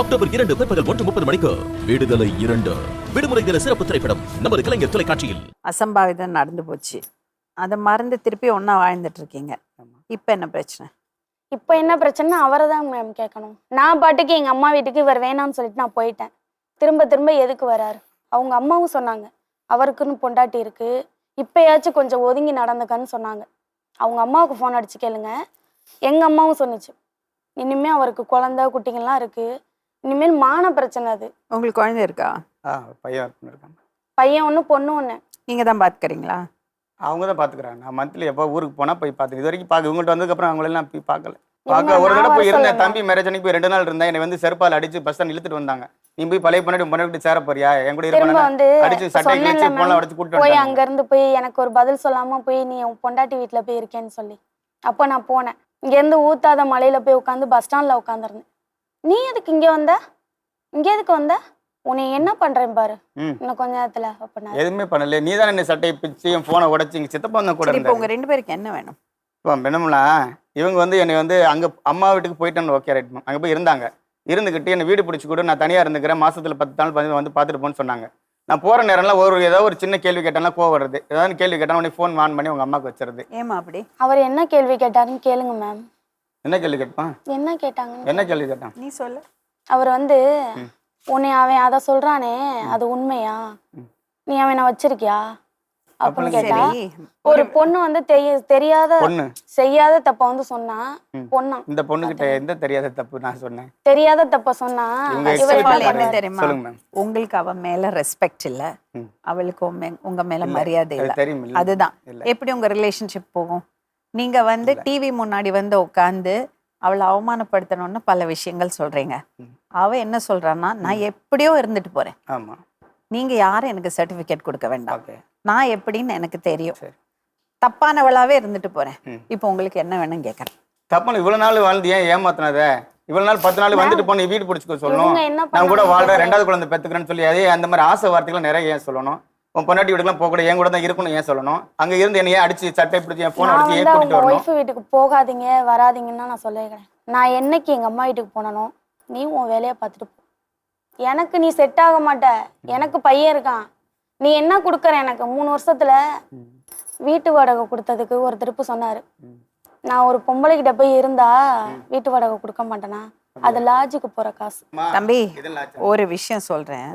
October இரண்டு பிற்பகல் ஒன்று முப்பது மணிக்கு. விடுதலை இரண்டு. விடுமுறை தின சிறப்பு திரைப்படம். நமது கலைஞர் தொலைக்காட்சியில். அசம்பாவிதம் நடந்து போச்சு. அதை மறந்து திருப்பி ஒன்றா வாழ்ந்துட்டு இருக்கீங்க. இப்போ என்ன பிரச்சனை? இப்போ என்ன பிரச்சனை அவரை தான் மேம் கேட்கணும். நான் பாட்டுக்கு எங்கள் அம்மா வீட்டுக்கு இவர் வேணாம்னு சொல்லிட்டு நான் போயிட்டேன். திரும்ப திரும்ப எதுக்கு வராரு? அவங்க அம்மாவும் சொன்னாங்க. அவருக்குன்னு பொண்டாட்டி இருக்கு. இப்பயாச்சும் கொஞ்சம் ஒதுங்கி நடந்துக்கன்னு சொன்னாங்க. அவங்க அம்மாவுக்கு ஃபோன் அடிச்சு கேளுங்க. எங்கள் அம்மாவும் சொன்னுச்சு. இனிமே அவருக்கு குழந்தை குட்டிங்கெல்லாம் இருக்கு. இனிமேல் மான பிரச்சனை அது. உங்களுக்கு குழந்தை இருக்கா? ஆ பையன் ஒர்க் பண்ணிருக்காங்க பையன் ஒன்று பொண்ணு ஒன்று நீங்கள் தான் பார்த்துக்கிறீங்களா அவங்க தான் பார்த்துக்குறாங்க நான் மந்த்லி எப்போ ஊருக்கு போனால் போய் பார்த்து இது வரைக்கும் பார்க்க இவங்கள்ட்ட வந்ததுக்கப்புறம் அவங்களெல்லாம் போய் பார்க்கல பார்க்க ஒரு தடவை போய் இருந்தேன். தம்பி மேரேஜ் அன்னைக்கு போய் ரெண்டு நாள் இருந்தேன். என்னை வந்து செருப்பால் அடிச்சு பஸ் ஸ்டாண்ட் இழுத்துட்டு வந்தாங்க. நீ போய் பழைய பண்ணி பண்ணி சேர போறியா? என் கூட திரும்ப வந்து அடிச்சு சட்டை சொன்னேன்ல கிழிச்சு ma'am, போன உடச்சு கூட்டு போய். அங்க இருந்து போய் எனக்கு ஒரு பதில் சொல்லாம போய் நீ உன் பொண்டாட்டி வீட்ல போய் இருக்கேன்னு சொல்லி. அப்போ நான் போனேன். இங்க இருந்து ஊத்தாத மலையில போய் உட்காந்து பஸ் ஸ்டாண்ட்ல உட்காந்துருந்தேன். நீ எதுக்கு இங்க வந்த? இங்க எதுக்கு வந்த? உன்னை என்ன பண்றேன் பாரு. இன்னும் கொஞ்ச நேரத்துல அப்படின்னா எதுவுமே பண்ணல நீ தான் என்ன சட்டையை பிச்சு என் ஃபோனை உடச்சி இங்கே சித்தப்பா தான் கூட இப்போ உங்கள் ரெண்டு பேருக்கு என்ன வேணும்? இப்போ என்னம்லாம் இவங்க வந்து என்னை வந்து அங்கே அம்மா வீட்டுக்கு போயிட்டேன்னு ஓகே ரைட் அங்கே போய் இருந்தாங்க. இருந்துக்கிட்டு என்னை வீடு பிடிச்சி கூட நான் தனியாக இருந்துக்கிறேன் மாசத்துல பத்து நாள் பதினஞ்சு வந்து பார்த்துட்டு போன்னு சொன்னாங்க. நான் போகிற நேரம்லாம் ஒரு ஏதோ ஒரு சின்ன கேள்வி கேட்டாலும் கோவம் வருது. ஏதாவது கேள்வி கேட்டால் உடனே ஃபோன் ஆன் பண்ணி உங்கள் அம்மாவுக்கு வச்சிருது ஏமா அப்படி? அவர் என்ன கேள்வி கேட்டாருன்னு கேளுங்க மேம் என்ன கேள்வி கேட்பான் என்ன கேட்டாங்க என்ன கேள்வி கேட்டான்? நீ சொல்லு. அவர் வந்து உன்னை அவன் அதை சொல்றானே அது உண்மையா? நீ அவனை வச்சிருக்கியா? அப்படின்னு கேட்டா ஒரு பொண்ணு வந்து தெரிய தெரியாத பொண்ணு. செய்யாத தப்ப வந்து சொன்னா பொண்ணா இந்த பொண்ணுகிட்ட எந்த தெரியாத தப்பு நான் சொன்னேன்? தெரியாத தப்ப சொன்னா? தெரியுமா சொல்லுங்க மேம் உங்களுக்கு அவ மேல ரெஸ்பெக்ட் இல்ல. அவளுக்கு உங்க மேல மரியாதை இல்ல? அதுதான். எப்படி உங்க ரிலேஷன்ஷிப் போகும்? நீங்க வந்து டிவி முன்னாடி வந்து உட்காந்து அவளை அவமானப்படுத்தணும்னு பல விஷயங்கள் சொல்றீங்க. அவ என்ன சொல்றான்னா நான் எப்படியோ இருந்துட்டு போறேன். ஆமா. நீங்க யாரும் எனக்கு சர்டிபிகேட் கொடுக்க வேண்டாம். நான் எப்படின்னு எனக்கு தெரியும். தப்பானவளாவே இருந்துட்டு போறேன். இப்போ உங்களுக்கு என்ன வேணும் கேட்கறேன் தப்பு இவ்வளவு நாள் வாழ்ந்து ஏன் ஏமாத்தினத? இவ்வளவு நாள் பத்து நாள் வந்துட்டு போன வீடு பிடிச்சிக்க சொல்லணும் நான் கூட தெரியல. ரெண்டாவது குழந்தை பெத்துக்கிறேன்னு சொல்லி அதே அந்த மாதிரி ஆசை வார்த்தைகள் நிறைய ஏன் சொல்லணும்? உன் பொண்டாட்டி வீட்டுக்குலாம் போக கூட என் கூட தான் இருக்கணும் ஏன் சொல்லணும்? அங்க இருந்து என்ன ஏன் அடிச்சு சட்டை பிடிச்சி என் போன் நான் அடிச்சு ஏன் வந்து கூட்டிட்டு அவங்க வரணும் ஒய்ஃப் வீட்டுக்கு போகாதீங்க வராதீங்கன்னு நான் சொல்லிக்கிறேன் நான் என்னைக்கு எங்க அம்மா வீட்டுக்கு போனனோ நீ உன் வேலையை பார்த்துட்டு போ. எனக்கு நீ செட் ஆக மாட்ட. எனக்கு பையன் இருக்கான். நீ என்ன கொடுக்குற எனக்கு? மூணு வருஷத்துல வீட்டு வாடகை கொடுத்ததுக்கு ஒரு திருப்பு சொன்னாரு. நான் ஒரு பொம்பளை கிட்ட போய் இருந்தா வீட்டு வாடகை கொடுக்க மாட்டேனா? அது லாட்ஜுக்கு போற காசு. தம்பி. ஒரு விஷயம் சொல்றேன்.